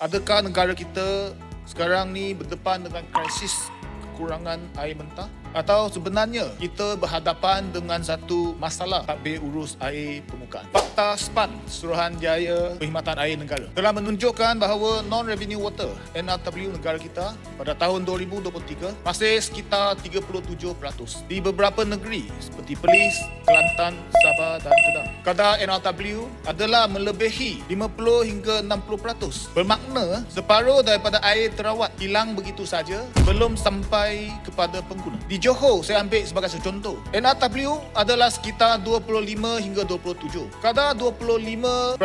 Adakah negara kita sekarang ni berdepan dengan krisis kekurangan air mentah? Atau sebenarnya kita berhadapan dengan satu masalah takbir urus air permukaan? Fakta SPAN, Suruhanjaya Perkhidmatan Air Negara, telah menunjukkan bahawa non-revenue water NRW negara kita pada tahun 2023 masih sekitar 37%. Di beberapa negeri seperti Perlis, Kelantan, Sabah dan Kedah. Kadar NRW adalah melebihi 50 hingga 60%. Bermakna separuh daripada air terawat hilang begitu saja belum sampai kepada pengguna. Di Johor saya ambil sebagai contoh. NRW adalah sekitar 25 hingga 27. Kadar 25%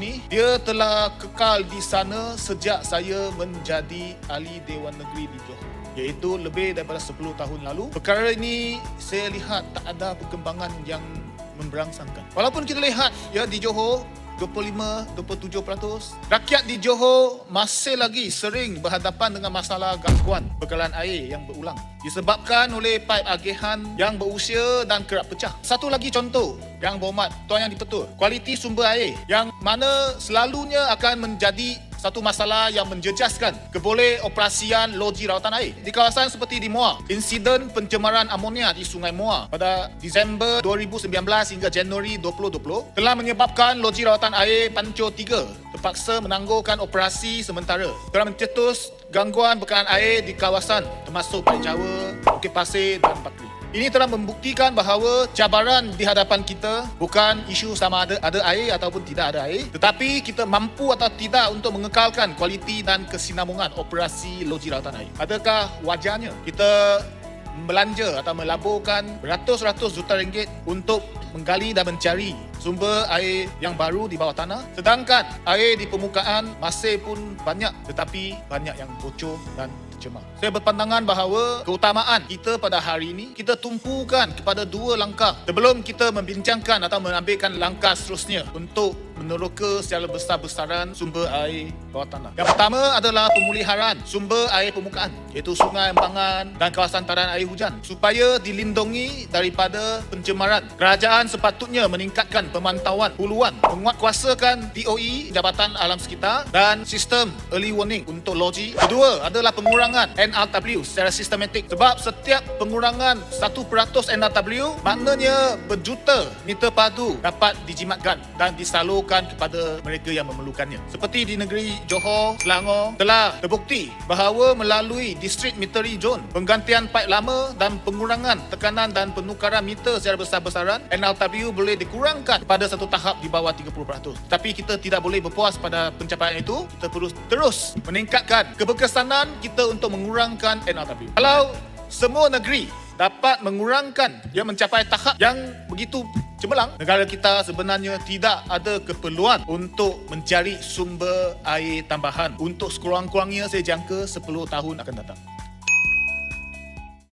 ini dia telah kekal di sana sejak saya menjadi ahli Dewan Negeri di Johor iaitu lebih daripada 10 tahun lalu. Perkara ini saya lihat tak ada perkembangan yang memberangsangkan. Walaupun kita lihat ya di Johor 25, 27%. Rakyat di Johor masih lagi sering berhadapan dengan masalah gangguan bekalan air yang berulang. Disebabkan oleh paip agihan yang berusia dan kerap pecah. Satu lagi contoh yang berhormat Tuan Yang Dipertul. Kualiti sumber air yang mana selalunya akan menjadi satu masalah yang menjejaskan keboleh operasian loji rawatan air. Di kawasan seperti di Muar, insiden pencemaran amonia di Sungai Muar pada Disember 2019 hingga Januari 2020 telah menyebabkan loji rawatan air Panco 3 terpaksa menangguhkan operasi sementara kerana mencetus gangguan bekalan air di kawasan termasuk Balik Jawa, Bukit Pasir dan Bakri. Ini telah membuktikan bahawa cabaran di hadapan kita bukan isu sama ada ada air ataupun tidak ada air, tetapi kita mampu atau tidak untuk mengekalkan kualiti dan kesinambungan operasi loji rawatan air. Adakah wajarnya kita belanja atau melaburkan beratus-ratus juta ringgit untuk menggali dan mencari sumber air yang baru di bawah tanah sedangkan air di permukaan masih pun banyak tetapi banyak yang bocor dan tercemar. Saya berpandangan bahawa keutamaan kita pada hari ini kita tumpukan kepada dua langkah sebelum kita membincangkan atau mengambilkan langkah seterusnya untuk meneroka secara besar-besaran sumber air bawah tanah. Yang pertama adalah pemuliharaan sumber air permukaan iaitu sungai, empangan dan kawasan taran air hujan supaya dilindungi daripada pencemaran. Kerajaan sepatutnya meningkatkan pemantauan huluan, menguatkuasakan DOE Jabatan Alam Sekitar dan sistem early warning untuk loji. Kedua adalah pengurangan NRW secara sistematik sebab setiap pengurangan 1% NRW maknanya berjuta meter padu dapat dijimatkan dan disalurkan kepada mereka yang memerlukannya. Seperti di negeri Johor, Selangor telah terbukti bahawa melalui District Metery Zone, penggantian paip lama dan pengurangan tekanan dan penukaran meter secara besar-besaran, NRW boleh dikurangkan pada satu tahap di bawah 30%. Tapi kita tidak boleh berpuas pada pencapaian itu, kita perlu terus meningkatkan keberkesanan kita untuk mengurangkan NRW. Kalau semua negeri dapat mengurangkan yang mencapai tahap yang begitu cemerlang, negara kita sebenarnya tidak ada keperluan untuk mencari sumber air tambahan untuk sekurang-kurangnya saya jangka 10 tahun akan datang.